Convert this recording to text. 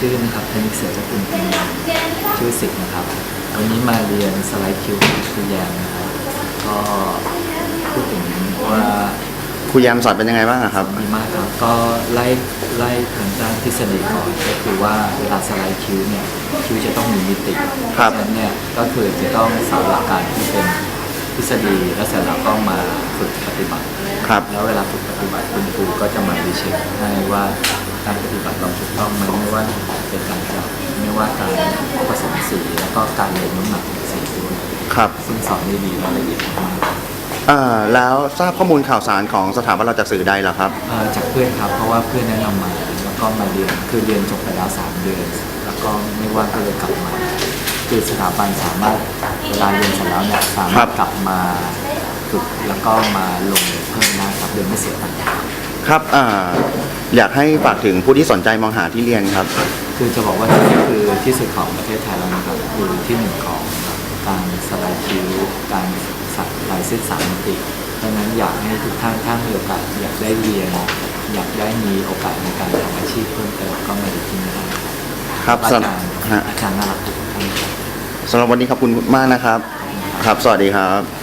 ชื่อนะครับเทคนิคเสือสกุลพิมพ์ชื่อสิกนะครับ วันนี้มาเรียนสไลด์คิวกับครูแยมนะครับ ก็พูดถึงว่าครูแยมสอนเป็นยังไงบ้างอะครับ ดีมากครับ ก็ไล่ไล่ทางด้านทฤษฎีก่อนก็คือว่าเวลาสไลด์คิวเนี่ยคิวจะต้องมีมิติครับฉะนั้นเนี่ยก็คือจะต้องสอนหลักการที่เป็นทฤษฎีแล้วเสร็จแล้วก็มาฝึกปฏิบัติ ครับ แล้วเวลาฝึกปฏิบัติคุณครูก็จะมาดีเช็คให้ว่า การปฏิบัติเราถูกต้องไหมไม่ว่าเป็นการจับไม่ว่าการผสมสีแล้วก็การลงน้ำหนักของสีด้วยครับซึ่งสอนได้ดีและละเอียดมากอ่าแล้วทราบข้อมูลข่าวสารของสถาบันเราจากสื่อใดเหรอครับ เอ่อจากเพื่อนครับเพราะว่าเพื่อนแนะนำมาแล้วก็มาเรียนคือเรียนจบไปแล้วสามเดือน แล้วก็ไม่ว่างก็เลยกลับมาคือสถาบันสามารถเวลาเรียนเสร็จแล้วเนี่ยสาครัมารถบ กลับมาฝึกแล้วก็มาลงเพิ่มได้ครับโดยไม่เสียตังค์ครับอ่า อยากให้ฝากถึงผู้ที่สนใจมองหาที่เรียนครับ คือจะบอกว่าที่นี่คือที่สุดของประเทศไทยแล้วนะครับคือที่หนึ่งของการสไลด์คิ้วการสักลายเส้นสามมิติดังนั้นอยากให้ทุกท่านถ้ามีโอกาสอยากได้เรียน อยากได้มีโอกาสในการทำอาชีพเพิ่มเติมก็มาดูที่นี่ได้ครับอาสำจารย์ฮะอาจารย์น่ารักทุกท่านครับ สำหรับวันนี้ขอบคุณมากนะครับ ครับ สวัสดีครับ